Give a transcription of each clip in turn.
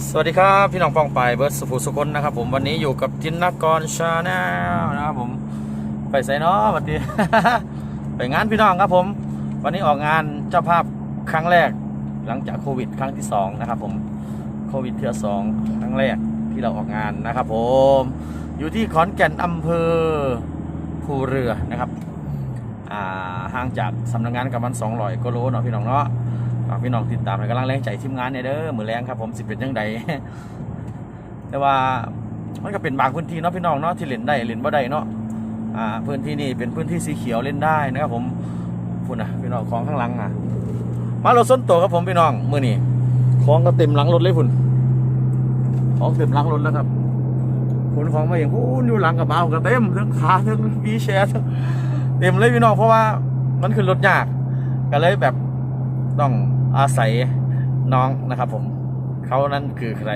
สวัสดีครับ พี่น้องปองไปเบิร์ดสุภูสุคนนะครับผมวันนี้อยู่กับจินนกกรชาแนลนะครับผมไปไซเนาะวันนี้ไปงานพี่น้องครับผม วันนี้ออกงานเจ้าภาพครั้งแรก หลังจากโควิด ครั้งที่สองนะครับผมโควิดเทือสองครั้งแรกที่เราออกงานนะครับผมอยู่ที่ขอนแก่นอำเภอภูเรือนะครับห่างจากสำนักงานกับมันสองร้อยกิโลเนาะพี่น้องเนาะากพี่น้องติดตามในกำลังแรงใจทีมงานเนี่ยเด้อมือแรงครับผมสิเป็นยังไงแต่ว่ามันก็เป็นบางพื้นที่เนาะพี่น้องเนาะที่เล่นได้เล่นบ่ได้เนาะอ่าพื้นที่นี่เป็นพื้นที่สีเขียวเล่นได้นะครับผมพุ่นนะพี่น้องของข้างหลังอะมารถส้นโตวครับผมพี่น้องมือนี่ของก็เต็มหลังรถเลยพุ่นของเต็มหลังรถแล้วครับขนของมาอย่างพูนอยู่หลังกระบะก็เต็มทั้งขาทั้งวีแชร์ทั้งเต็มเลยพี่น้องเพราะว่ามันขึ้นรถยากก็เลยแบบต้อง อาศัยน้องนะครับผมเขานั้นคือใคร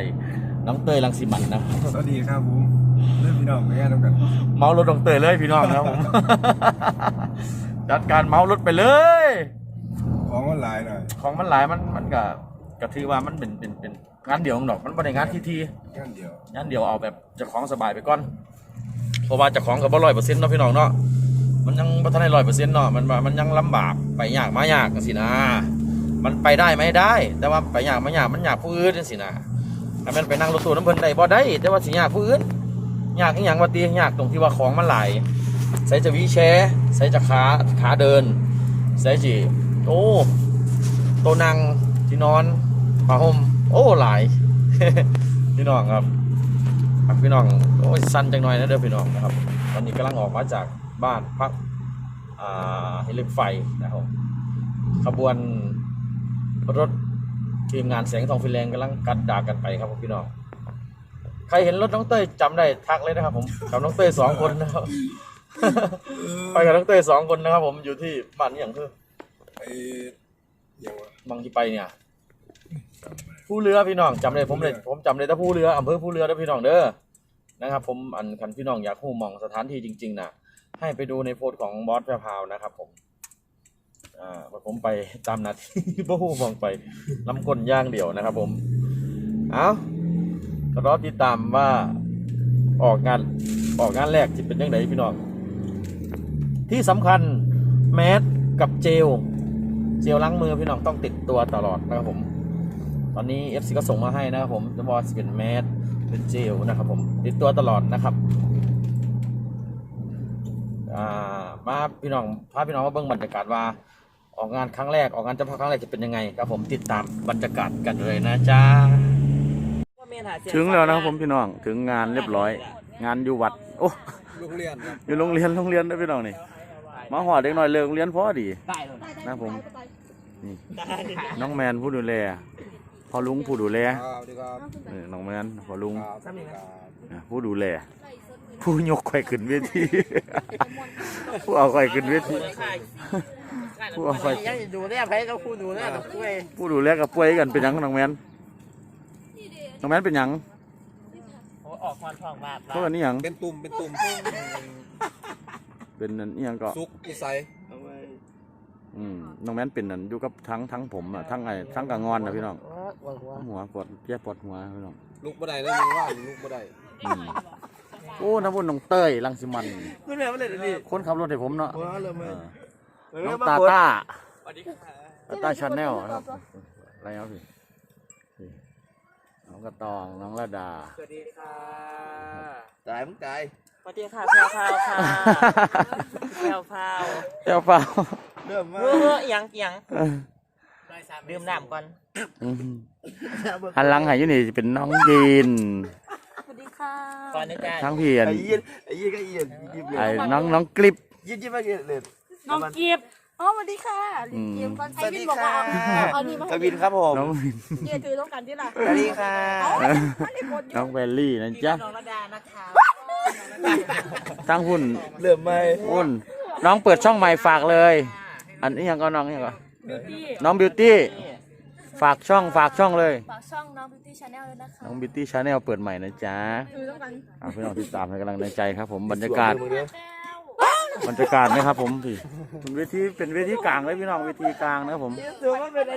น้องเตยลังสิมันนะครับสวัสดีครับผมเริ่มพี่น้องไปงานทำกันเมารถน้องเตยเลยพี่น้องนะครับผม จัดการเมารถไปเลย ของมันหลายหน่อยของมันหลายมันมันก็ก็ถือว่ามันเป็นเป็นเป็นงานเดียวของดอกมันไม่ได้งานที่ทีงานเดียวงานเดียวเอาแบบเจะของสบายไปก่อนเพราะว่าเจะของกับบ่ร้อยเปอร์เซ็นต์เนาะพี่น้องเนาะมันยังบ่ทันได้ร้อยเปอร์เซ็นต์เนาะมันว่ามันยังลำบากไปยากมายากจังสินะ มันไปได้ไหมได้ แต่ว่าไปยากมายากมันยากผู้อื่นจังสินะถ้ามันไปนั่งรถตู้น้ำเพิ่นได้บ่ได้ แต่ว่าสิยากผู้อื่นยากอีหยังว่าตียากตรงที่ว่าของมันไหลใส่จะวีแชร์ใส่จะขาขาเดินใส่จีโอ้โตะนั่งที่นอนผ้าห่มโอ้หลายพี่น้องครับครับพี่น้องโอ้ยสั้นจังหน่อยนะเด้อพี่น้องนะครับ ตอนนี้กำลังออกมาจากบ้านพักอ่าเฮลิคไฟนะครับขบวน รถทีมงานแสงทองฟินแลนด์กำลังกัดดากันไปครับผมพี่น้องใครเห็นรถน้องเต้ยจำได้ทักเลยนะครับ ผมกับน้องเต้ยสองคนนะครับ ไปกับน้องเต้ยสองคนนะครับ ผมอยู่ที่บ้านนี่อย่างคือไอ้ยังวะบางที่ไปเนี่ย ผู้เรือพี่น้องจำได้ผมเลยผมจำได้แต่ผู้เรืออำเภอผู้เรือนะพี่น้องเด้อนะครับ ผมอันคันพี่น้องอยากหูมองสถานที่จริงๆนะให้ไปดูในโพสต์ของบอสแพรพราวนะครับ ผม อ่าผมไปตามนาทีบ่หูมองไปลำกลย่างเดียวนะครับ ผม เอาก็รอติดตามว่าออกงานออกงานแรกจะเป็นยังไงพี่น้อง ที่สำคัญแมสกับเจล เจลล้างมือพี่น้องต้องติดตัวตลอดนะครับผม ตอนนี้ FC ก็ส่งมาให้นะครับผมจะบอกเป็นแมสเป็นเจลนะครับผมติดตัวตลอดนะครับอ่ามาพี่น้องพาพี่น้องมาเบิ่งบรรยากาศว่า ออกงานครั้งแรกออกงานเจ้าภาพครั้งแรกจะเป็นยังไงครับผมติดตามบรรยากาศกันเลยนะจ๊ะถึงแล้วนะครับผมพี่น้องถึงงานเรียบร้อย งานอยู่วัด โอ้โรงเรียนครับอยู่โรงเรียนโรงเรียนนะพี่น้องนี่มาหอดเด็กหน่อยเลิกโรงเรียนพอดีได้เลยนะผมนี่น้องแมนผู้ดูแลพอลุงผู้ดูแลครับสวัสดีครับเออน้องแมนพอลุงครับสวัสดีครับอะผู้ดูแลผู้ยกไข่ขึ้นเวทีผู้เอาไข่ขึ้นเวที ผู้เอาไข่ยังดูแลไผก็คู่ดูแลกับคุยผู้ดูแลกับป่วยกันเป็นหยังน้องแมนน้องแมนเป็นหยังเขาออกควันทองบาทเพราะอันนี้หยังเป็นตุ่มเป็นตุ่มเป็นอันนี้หยังก็ซุกอีไซอืมน้องแมนเป็นอันอยู่กับทั้งทั้งผมอะทั้งไอ้ทั้งกะงอนนะพี่น้องหัวหัวหัวปวดแย่ปวดหัวพี่น้องลุกบ่ได้เลยมึงว่าลุกบ่ได้อืมโอ้น้ำพุ่นน้องเต้ยลังสิมันขึ้นแล้วไม่เลยดิคนขับรถให้ผมเนาะหัวเริ่มเอเลยอ น้องตาต้าตาต้าชาแนลครับอะไรครับพี่พี่น้องกระตองน้องระดาสวัสดีค่ะตายมึงตายสวัสดีค่ะแพรวพราวค่ะแพรวพราวเจ้าเปล่าเริ่มมาเออยังยังดื่มน้ำก่อนอืมหันหลังใหายอยู่นี่จะเป็นน้องยีนสวัสดีค่ะก่อนนะจ๊ะทั้งเพียนไอ้ยี่ไอ้ยี่ก็ยี่ยิบเลยไอ้น้องน้องกลิบยิบยิบมาเกินเลย น้องกิฟต์อ๋อสวัสดีค่ะอืมเกมก่อนไอ้วินบอกว่าเอาเอานี่มากให้วินครับผมน้องวินเนี่ยถือต้องกันที่ล่ะสวัสดีค่ะเอาไม่ได้กดอน้อยู่งแวลลี่นะจ๊ะน้องระดานะคะทั้งหุ่นเริ่มไหมหุ่นน้องเปิดช่องใหม่ฝากเลย อันนี้ยังก็น้องยังก็พี่น้องบิวตี้ฝากช่องฝากช่องเลยฝากช่องน้อง Beauty Channel ด้วยนะคะน้องบิวตี้ชาแนลเปิดใหม่นะจ๊ะถือต้องกันอะพี่น้องติดตามให้กำลังใจครับผมบรรยากาศมึงเด้อ บรรยากาศไหมครับผมพี่เป็นเวทีเป็นเวทีกลางเลยพี่น้องเวทีกลางนะครับผม ดูว่าเป็นอะไร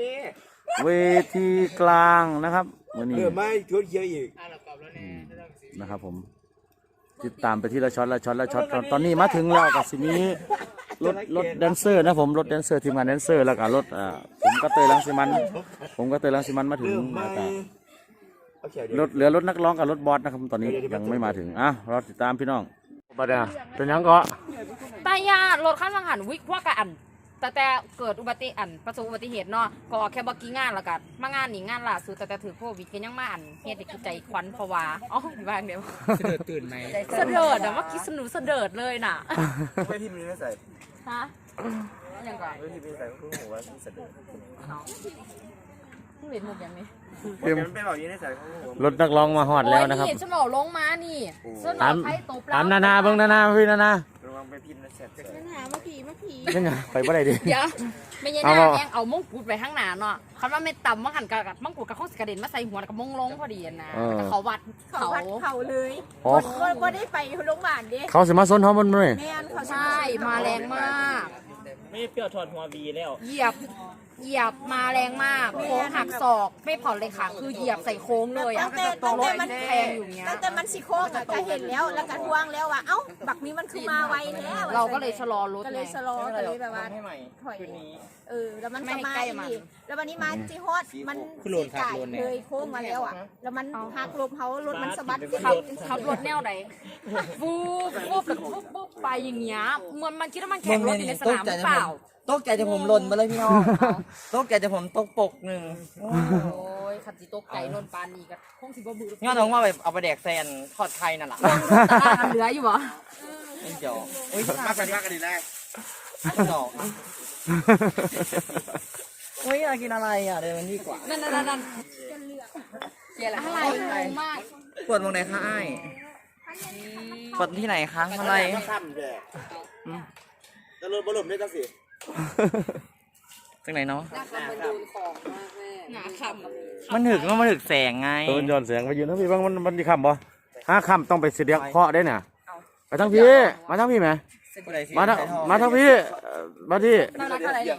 นี้เวทีกลางนะครับมื่อนี้เริ่มไหมชวนเขียวอีกนะครับผม ติดตามไปที่ละช็อตละช็อตละช็อตตอนตอนนี้มาถึงแล้วกับสินี้รถรถแดนเซอร์นะผมรถแดนเซอร์ทีมงานแดนเซอร์แล้วก็รถอ่าผมก็เตยลังสิมัน ผมก็เตยลังสิมันมาถึงเริ่มไหมแล้วก็เอาแขวเดียวรถเหลือรถนักร้องกับรถบอสนะครับตอนนี้ยังไม่มาถึงอะรอติดตามพี่น้อง บัดเดเป็นยังก็ตายารถขั้นวังหันวิกว่ากับอัน แต่แต่เกิดอุบัติอันประสบอุบัติเหตุเนาะก็แค่บักกี้งานแล้วกันมางานนี่งานล่าสุดแต่แต่ถือโควิดก็ยังมาอันเฮ็ดให้กูใจควันเพราะว่าอ๋ออยู่บ้านเดียวเดือดตื่นไหมเสดิร์ดอะเมื่อกี้สนุกเสดิร์ดเลยน่ะไม่ที่มีไม่ใส่ฮะยังไงไม่ที่มีใส่ก็คือหัวว่าที่เสด็จ มึงเห็นมุกอย่างนี้เอ็มมันเป็นแบบนี้ในใส่ก็หัวรถนักร้องมาฮอดแล้วนะครับโอ้ยนี่ฉันบอกลงมานี่ฉันบอถากมใครตบถามนานาเบิ่งนานาพี่นานาระวังไปพิมพ์นะแสบปัญหาเมื่อกี้เมื่อกี้เป็นไงไปบ่ได้ดิ เดี๋ยวไม่ใช่หเอาน้าบ่แมงเอามงกุฎไปข้างหน้าเนาะคำว่าไม่ต่ำมังหันกับมังกุฎกับข้องสกระเด็นมาใส่หัวแล้วกับมงลงพอดีอะนะแต่เขาวัดเขาเขาวัดเขาเลยอ๋อบ่บ่ได้ไปโรงพยาบาลเด้เขาสิมาซนเฮามันบ่นี่แม่นเขาใช่มาแรงมาก ไม่เปรี้ยวถอดหัววีแล้ว เหยียบ เหยียบมาแรงมากโค้งหักศอกไม่ผ่อนเลยค่ะ คือเหยียบใส่โค้งเลยตั้อะงแต่ตัตั้วงรแต่ถมันแพงอยู่เงี้ยตั้งแต่มันสิโค้งอะก็เห็นแล้วแล้วก็ทวงแล้วว่าเอ้าบักนี้มันคือมาไวแล้วเราก็เลยชะลอรถก็ไงเลยสโลว์ก็เลยแบบว่าให้ใหม่ถอยคืนนี้เออแล้วมันไม่ก็ให้มาใกล้มันอีกแล้ววันนี้มาจีฮอดมันคือโลนครับจ่ายโลนเนี่ยเลยโค้งมาแล้วอะแล้วมันหักลมเขารถมันสะบัดขับขับรถแนวไหนฟูบฟูบแบบฟูบฟูบไปอย่างเงี้ยมันมันคิดว่ามันแข่งรถอยู่ในสนามหรือเปล่า ตกใจจะผมหล่นไปเลยพี่น้องตกใจจะผมตกปกหนึ่งโอ้ยขับจีตกใจนนปานนี่ก็คงสิบ่บืองั้นน้องว่าแบบเอาไปแดกแซนทอดไทยนั่นแหละตลาดเหลืออยู่บ่เป็นเจ้าเอ้ยมากกันมากกันดีแรกดอกเฮ้ยอยากกินอะไรอะเดี๋ยวมันดีกว่านั่นนั่นนั่นเกี่ยอะไรงงมากปวดตรงไหนคะไอ้ายปวดที่ไหนคะอะไรซ้ำแย่จะลดบอลลมได้ตั้งสิ ตรงไหนเนาะ หนาคำมันถึกมันถึกแสงไง เออย้อนเสียงไปยืนทั้งพี่บางมันมันสิค่ำบ่ห้าค่ำต้องไปเสียงเคาะได้น่ะไปทั้งพี่ มาทั้งพี่ไหม มาทั้งมาทั้งพี่เอ่อมาที่ น้ำหนักเท่าไหร่ดิ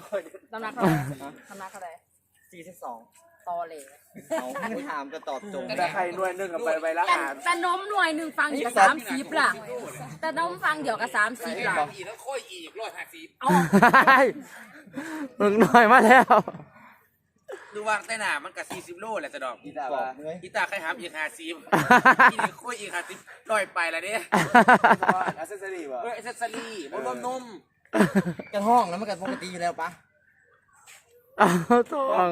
น้ำหนักเท่าไหร่น้ำหนักเท่าไหร่สี่สิบสอง ตอเลยเอาไม่ถามจะตอบตรงแต่ใครนวลนึงกับไปไปละแต่หาแต่นมหน่วยหนึ่งฟังเดี๋ยวกับสามสิบล่ะแต่นมฟังเดี๋ยวกับสามสิบล่ะเอามึงหน่อยมาแล้ว ดูวางใต้หนามันกับสี่สิบโลแหละจะดอกกีตาร์ว่าอีตาใครหามอีกห้าสิบอีนี่คุยอีกห้าสิบลอยไปแล้วเนี่ยอัซเซอรี่ว่ะเออเอเซสซอรี่บนรวมนมกันห้องแล้วมันกันปกติอยู่แล้วปะเอาต้อง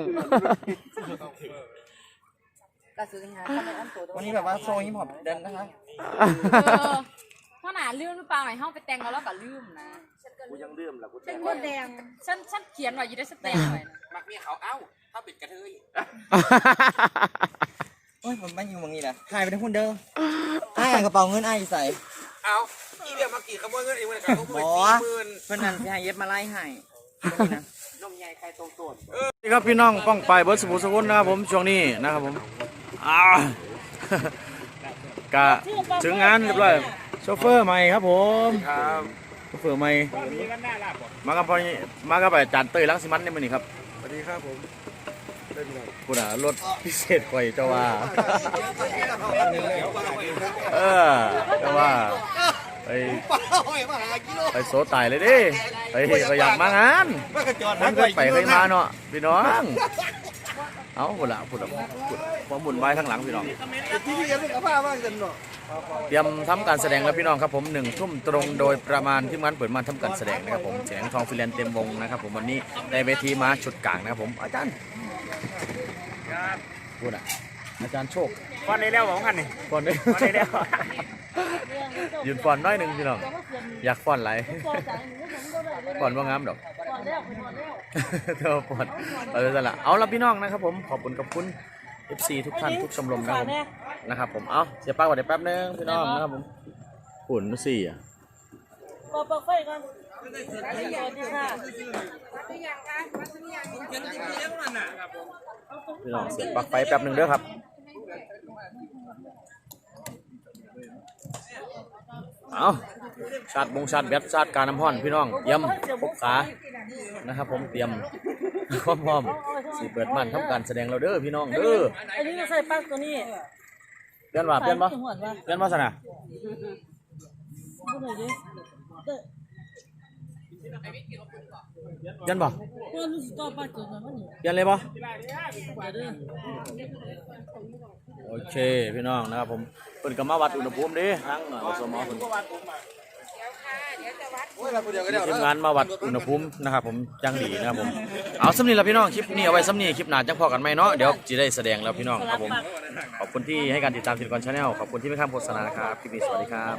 กระสุนยังไงทำไมอันตัวตรงวันนี้แบบว่าโชว์ฮิปฮอปเดินนะคะ เออพ่อหนาลืมหรือเปล่าไอ้ห้องไปแต่งเราแล้วก็ลืมนะกูยังดื่มละกูเป็นมดแดงฉันฉันเขียนไว้อยู่ได้สแต่งไว้นะมักเมียเขาเอ้าถ้าเป็นกระเทยโอ้ยผมไม่อยู่ตรงนี้แหละหายไปทั้งคนเด้ออ้ายกระเป๋าเงินอ้ายใส่เอ้าอีเดียวมากี่ขโมยเงินเองมันกับขโมยอ๋อสี่หมื่น เพื่อนนั่นพี่ให้เย็บมาไล่ให้นี่นะนมในสวัสดีครับพี่น้องป้องไปเบิร์ดสมุทรสกุลนะครับผมช่วงนี้นะครับผมอ่ากะถึงงานเรียบร้อยโชเฟอร์ใหม่ครับผมครับโชเฟอร์ใหม่มากับพอมากับอาจารย์เต้ยลังสิมันในมือนี้ครับสวัสดีครับผมเล่นหน่อยคุณอะรถพิเศษข่อยเจ้าว่าเออเจ้าว่า ไปไปโซตายเลยดิไปไปอยากมางานมันก็ไปเคยมาเนาะพี่น้องเอาพุ่นละพุ่นละพุ่นความหมุนไว้ทั้งหลังพี่น้องที่พี่ยังไม่กลับบ้านบ้างจันเนาะเตรียมทำการแสดงแล้วพี่น้องครับผมหนึ่งทุ่มตรงโดยประมาณที่มันเปิดมาทำการแสดงนะครับผมเสียงทองฟิเลนเต็มวงนะครับผมวันนี้ได้เวทีมาชุดกลางนะครับผมอาจารย์พูดอะอาจารย์โชคฟันได้แล้วของกันนี่ฟอนได้ฟันได้แล้ว ยืนฟอนน้อยหนึ่งพี่น้องอยากฟอนไหลายฟอนว่างามดอกเธอฟอนเอาเลยละเอาละพี่น้องนะครับผมขอบคุณขอบคุณ FC ทุกท่านทุกชมรมนะครับผมนะครับผมเอาเสียป้าก่อนเดี๋ยวแป๊บนึงพี่น้องนะครับผมหุ่นสี่อะพี่น้องเสียบปลั๊กไฟแป๊บหนึ่งเด้อครับ เอาชาร์จบงชาร์จแบตชาร์จการน้ำห้อนพี่น้องเตรียมปกขานะครับผมเตรียมพร้อมๆสิเปิดมันทำการแสดงเราเด้อพี่น้องเด้ออันนี้เราใส่ปลั๊กตัวนี้เปลี่ยนว่าเปลี่ยนบ่หัวว่าเปลี่ยนบ่ซะนะพูดหน่อยดิเปลี่ยนบ่เพื่อนรู้สึกต่อปลั๊กตัวนั้นนี่เปลี่ยนเลยบ่ เด้อโอเคพี่น้องนะครับผมเพิ่นก็มาวัดอุณหภูมิเด้ทางอสมเพิ่นโอ้ยเราคนเดียวก็ได้ทีมงานมาวัดอุณหภูมินะครับผมจังดีนะครับผมเอาสำนีละพี่น้องคลิปนี้เอาไว้สำนีคลิปหน้าจังพอกันไหมเนาะเดี๋ยวจะได้แสดงแล้วพี่น้องครับผมขอบคุณที่ให้การติดตามทีมกรชาแนลขอบคุณที่ไม่ข้ามโฆษณานะครับคลิปนี้สวัสดีครับ